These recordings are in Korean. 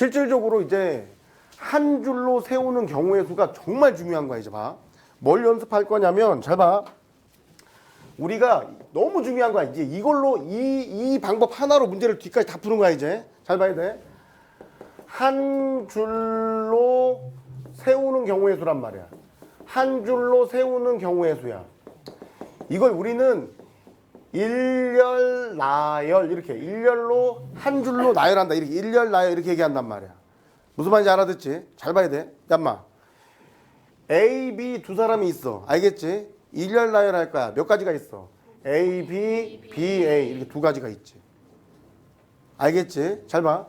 실질적으로 이제 한 줄로 세우는 경우의 수가 정말 중요한 거야 이제 봐. 뭘 연습할 거냐면 잘 봐. 우리가 너무 중요한 거야 이제 이걸로 이, 이 방법 하나로 문제를 뒤까지 다 푸는 거야 이제 잘 봐야 돼. 한 줄로 세우는 경우의 수란 말이야. 한 줄로 세우는 경우의 수야. 이걸 우리는 일열 나열 이렇게 일열로 한 줄로 나열한다 이렇게 일열 나열 이렇게 얘기한단 말이야. 무슨 말인지 알아듣지? 잘 봐야 돼. 얌마. A, B 두 사람이 있어. 알겠지? 일열 나열할 거야. 몇 가지가 있어? A, B, B, A 이렇게 두 가지가 있지. 알겠지? 잘 봐.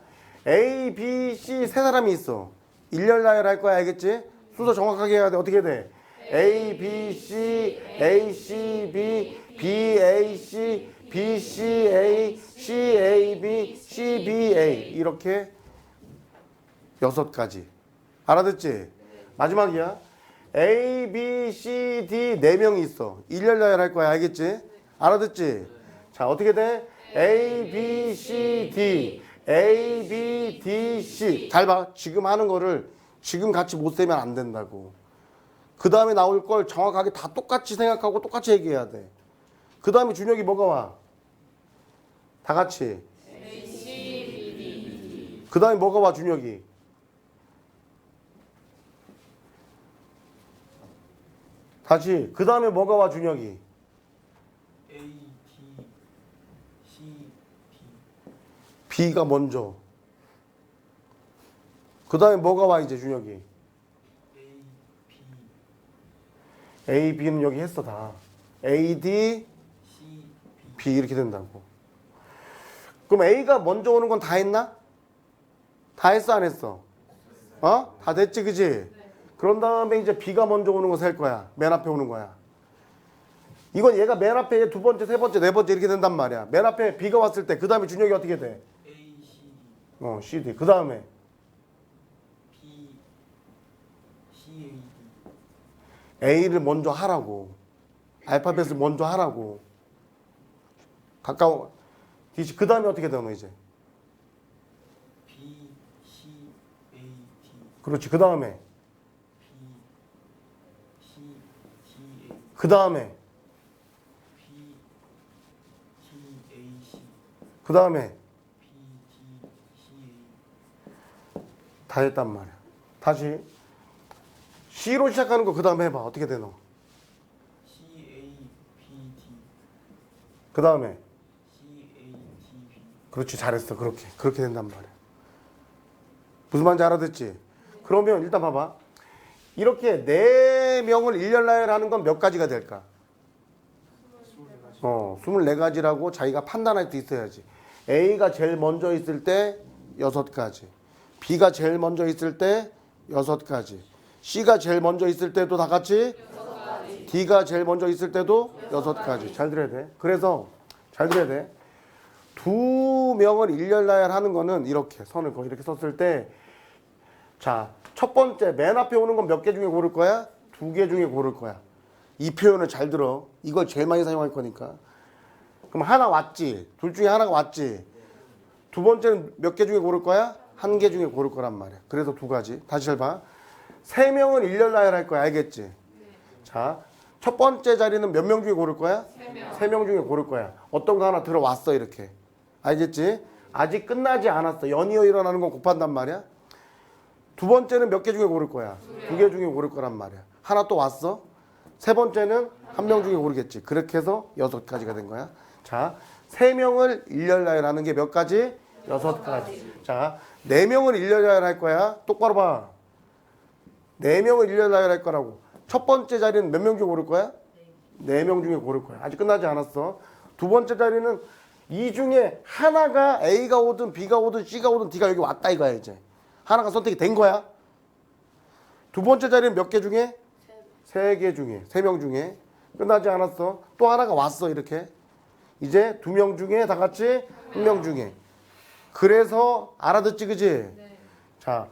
A, B, C 세 사람이 있어. 일열 나열할 거야. 알겠지? 순서 정확하게 해야 돼. 어떻게 돼? A, B, C, A, C, B, B, A, C, B, C, A, C, A, B, C, B, A 이렇게 여섯 가지. 알아듣지? 마지막이야. A, B, C, D 네 명이 있어. 일열 나열할 거야. 알겠지? 알아듣지? 자, 어떻게 돼? A, B, C, D. A, B, D, C. 잘 봐. 지금 하는 거를 지금 같이 못 세면 안 된다고. 그 다음에 나올 걸 정확하게 다 똑같이 생각하고 똑같이 얘기해야 돼. 그 다음에 준혁이 뭐가 와? 다 같이. 그 다음에 뭐가 와, 준혁이? 다시. 그 다음에 뭐가 와, 준혁이? A, D, C, B, B가 먼저. 그 다음에 뭐가 와, 이제 준혁이? A, B, A, B는 여기 했어, 다. A, D, B 이렇게 된다고. 그럼 A가 먼저 오는 건 다 했나? 다 했어 안 했어? 어? 다 됐지 그지? 그런 다음에 이제 B가 먼저 오는 거셀 거야. 맨 앞에 오는 거야. 이건 얘가 맨 앞에 두 번째, 세 번째, 네 번째 이렇게 된단 말이야. 맨 앞에 B가 왔을 때 그 다음에 준혁이 어떻게 돼? A, C, 어, C, D. 그 다음에 B, C, A, D, A를 먼저 하라고. 알파벳을 먼저 하라고. 가까워. 그 다음에 어떻게 되노 이제? B, C, A, D, 그렇지. 그 다음에 B, C, D, A, 그 다음에 B, T, A, C, 그 다음에 B, D, C, A, 다 했단 말이야. 다시 C로 시작하는 거 그 다음에 해봐. 어떻게 되노? C, A, B, D, 그 다음에 T, 그렇지 잘했어. 그렇게 그렇게 된단 말이야. 무슨 말인지 알아듣지? 그러면 일단 봐봐. 이렇게 네 명을 일렬 나열하는 건 몇 가지가 될까? 어, 24가지라고 자기가 판단할 수 있어야지. A가 제일 먼저 있을 때 여섯 가지. B가 제일 먼저 있을 때 여섯 가지. C가 제일 먼저 있을 때도 다 같이 D가 제일 먼저 있을 때도 여섯 가지. 잘 들어야 돼. 그래서 잘 들어야 돼. 두 명을 일렬 나열하는 거는 이렇게 선을 거 이렇게 썼을 때 자, 첫 번째 맨 앞에 오는 건 몇 개 중에 고를 거야? 두 개 중에 고를 거야. 이 표현을 잘 들어. 이걸 제일 많이 사용할 거니까. 그럼 하나 왔지. 둘 중에 하나가 왔지. 두 번째는 몇 개 중에 고를 거야? 한 개 중에 고를 거란 말이야. 그래서 두 가지. 다시 잘 봐. 세 명은 일렬 나열할 거야. 알겠지? 자, 첫 번째 자리는 몇 명 중에 고를 거야? 세 명 중에 고를 거야. 어떤 거 하나 들어왔어 이렇게. 알겠지? 아직 끝나지 않았어. 연이어 일어나는 건 곱한단 말이야. 두 번째는 몇 개 중에 고를 거야? 두 개 중에 고를 거란 말이야. 하나 또 왔어? 세 번째는 한 명 중에 고르겠지. 그렇게 해서 여섯 가지가 된 거야. 자, 세 명을 일렬 나열하는 게 몇 가지? 여섯 가지. 자, 네 명을 일렬 나열할 거야. 똑바로 봐. 네 명을 일렬 나열할 거라고. 첫 번째 자리는 몇 명 중에 고를 거야? 네 명 중에 고를 거야. 아직 끝나지 않았어. 두 번째 자리는 이 중에 하나가 A가 오든 B가 오든 C가 오든 D가 여기 왔다 이거야 이제. 하나가 선택이 된 거야. 두 번째 자리는 몇 개 중에? 세 개 중에, 세 명 중에. 끝나지 않았어. 또 하나가 왔어 이렇게. 이제 두 명 중에 다 같이 한 명 중에. 그래서 알아듣지 그지? 자,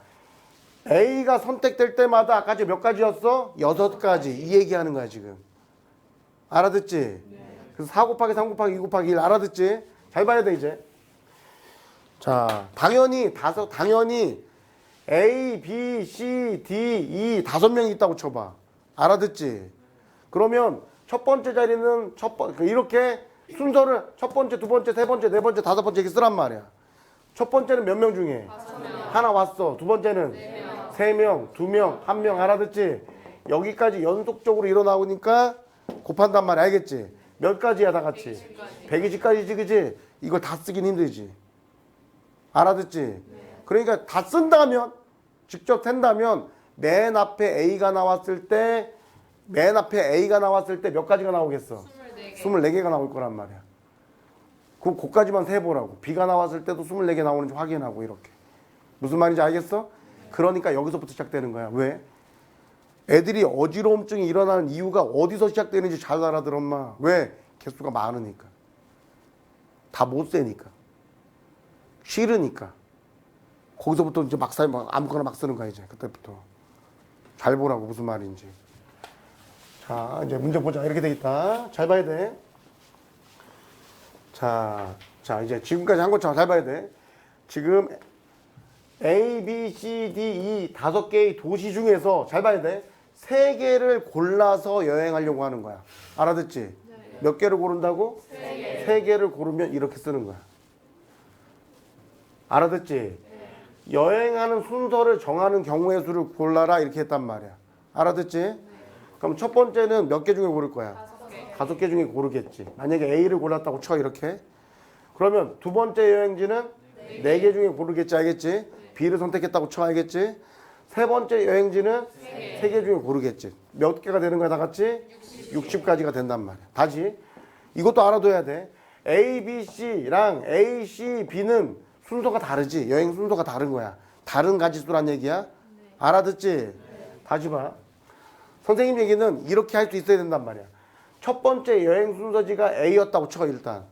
A가 선택될 때마다 아까 몇 가지였어? 여섯 가지. 이 얘기하는 거야 지금. 알아듣지? 그래서 4 곱하기 3 곱하기 2 곱하기 1 알아듣지? 잘 봐야 돼 이제. 자, 당연히 다섯 당연히 A, B, C, D, E 다섯 명이 있다고 쳐봐. 알아듣지? 그러면 첫 번째 자리는 첫 번, 이렇게 순서를 첫 번째, 두 번째, 세 번째, 네 번째, 다섯 번째 이렇게 쓰란 말이야. 첫 번째는 몇 명 중에? 하나 왔어. 두 번째는? 세 명, 두 명, 한 명 알아듣지? 여기까지 연속적으로 일어나오니까 곱한단 말이야. 알겠지? 몇 가지야 다 같이? 120가지지 그지? 이걸 다 쓰긴 힘들지. 알아듣지? 그러니까 다 쓴다면 직접 센다면 맨 앞에 A가 나왔을 때 맨 앞에 A가 나왔을 때 몇 가지가 나오겠어? 24개. 가 나올 거란 말이야. 그 그까지만 세보라고. B가 나왔을 때도 24개 나오는지 확인하고 이렇게. 무슨 말인지 알겠어? 그러니까 여기서부터 시작되는 거야. 왜? 애들이 어지러움증이 일어나는 이유가 어디서 시작되는지 잘 알아들어 엄마. 왜? 개수가 많으니까. 다 못 세니까. 싫으니까. 거기서부터 이제 막 사, 막 아무거나 막 쓰는 거야 이제 그때부터. 잘 보라고 무슨 말인지. 자 이제 문제 보자 이렇게 돼 있다. 잘 봐야 돼. 자, 자 이제 지금까지 한 것처럼 잘 봐야 돼. 지금 A, B, C, D, E 다섯 개의 도시 중에서 잘 봐야 돼. 세 개를 골라서 여행하려고 하는 거야. 알아듣지? 몇 개를 고른다고? 세 개. 를 고르면 이렇게 쓰는 거야. 알아듣지? 여행하는 순서를 정하는 경우의 수를 골라라 이렇게 했단 말이야. 알아듣지? 그럼 첫 번째는 몇 개 중에 고를 거야? 다섯 개 중에 고르겠지. 만약에 A를 골랐다고 쳐 이렇게. 그러면 두 번째 여행지는 네 개 중에 고르겠지 알겠지? B를 선택했다고 쳐 알겠지? 세 번째 여행지는 세 개 중에 고르겠지. 몇 개가 되는 거야 다 같이? 60. 까지가 된단 말이야. 다시 이것도 알아둬야 돼. A, B, C랑 A, C, B는 순서가 다르지. 여행 순서가 다른 거야. 다른 가지수란 얘기야. 알아듣지? 다시 봐. 선생님 얘기는 이렇게 할 수 있어야 된단 말이야. 첫 번째 여행 순서지가 A였다고 쳐 일단.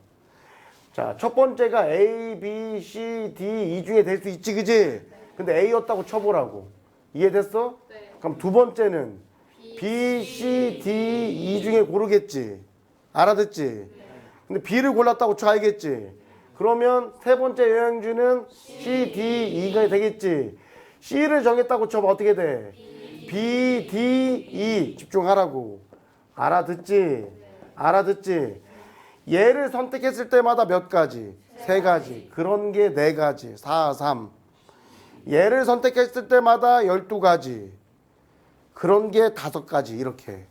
자, 첫 번째가 A, B, C, D 이 중에 될 수 있지, 그지? 근데 A였다고 쳐보라고. 이해됐어? 네. 그럼 두 번째는 B, C, D 이 중에 고르겠지. 알아듣지? 근데 B를 골랐다고 쳐 알겠지? 그러면 세 번째 여행지는 C, D, E가 되겠지. C를 정했다고 쳐봐 어떻게 돼? B, D, E 집중하라고. 알아듣지? 알아듣지? 얘를 선택했을 때마다 몇 가지? 세 가지. 그런 게 네 가지. 4, 3. 얘를 선택했을 때마다 12가지. 그런 게 다섯 가지. 이렇게.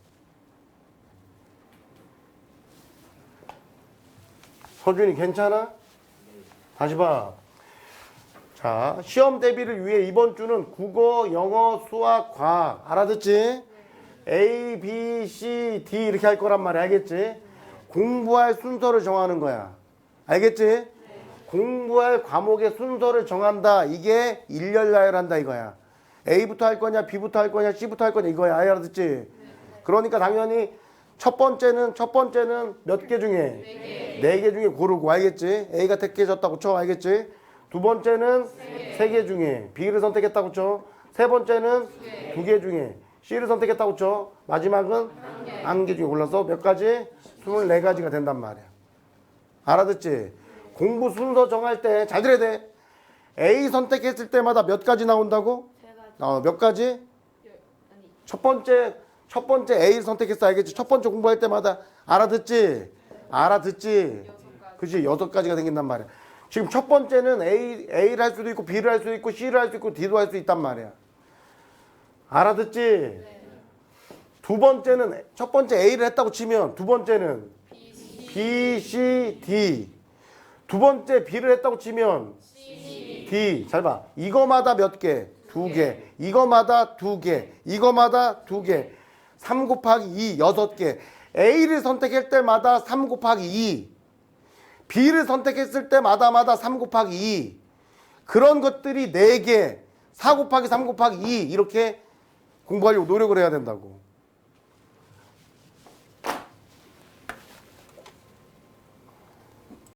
서준이 괜찮아? 다시 봐. 자, 시험 대비를 위해 이번 주는 국어, 영어, 수학, 과학. 알아듣지? A, B, C, D 이렇게 할 거란 말이야. 알겠지? 공부할 순서를 정하는 거야. 알겠지? 공부할 과목의 순서를 정한다. 이게 일렬 나열한다 이거야. A부터 할 거냐, B부터 할 거냐, C부터 할 거냐 이거야. 알아듣지? 그러니까 당연히 첫 번째는 첫 번째는 몇 개 중에 네 개 중에 고르고 알겠지? A가 택해졌다고 쳐 알겠지? 두 번째는 세 개 중에 B를 선택했다고 쳐. 세 번째는 두 개 중에 C를 선택했다고 쳐. 마지막은 한 개 중에 골라서 몇 가지? 24가지가 된단 말이야. 알아듣지? 공부 순서 정할 때 잘 들어야 돼. A 선택했을 때마다 몇 가지 나온다고? 세 가지. 어, 몇 가지? 아니 첫 번째 첫 번째 A를 선택했어 알겠지? 첫 번째 공부할 때마다 알아듣지? 알아듣지? 여섯 가지. 그지 여섯 가지가 생긴단 말이야. 지금 첫 번째는 A A를 할 수도 있고 B를 할 수도 있고 C를 할 수 있고 D도 할 수 있단 말이야. 알아듣지? 두 번째는 첫 번째 A를 했다고 치면 두 번째는 B, C, D. 두 번째 B를 했다고 치면 D. 잘 봐. 이거마다 몇 개? 두 개. 이거마다 두 개. 이거마다 두 개. 3 곱하기 2, 여섯 개. A를 선택할 때마다 3 곱하기 2. B를 선택했을 때마다마다 3 곱하기 2. 그런 것들이 4개. 4 곱하기 3 곱하기 2. 이렇게 공부하려고 노력을 해야 된다고.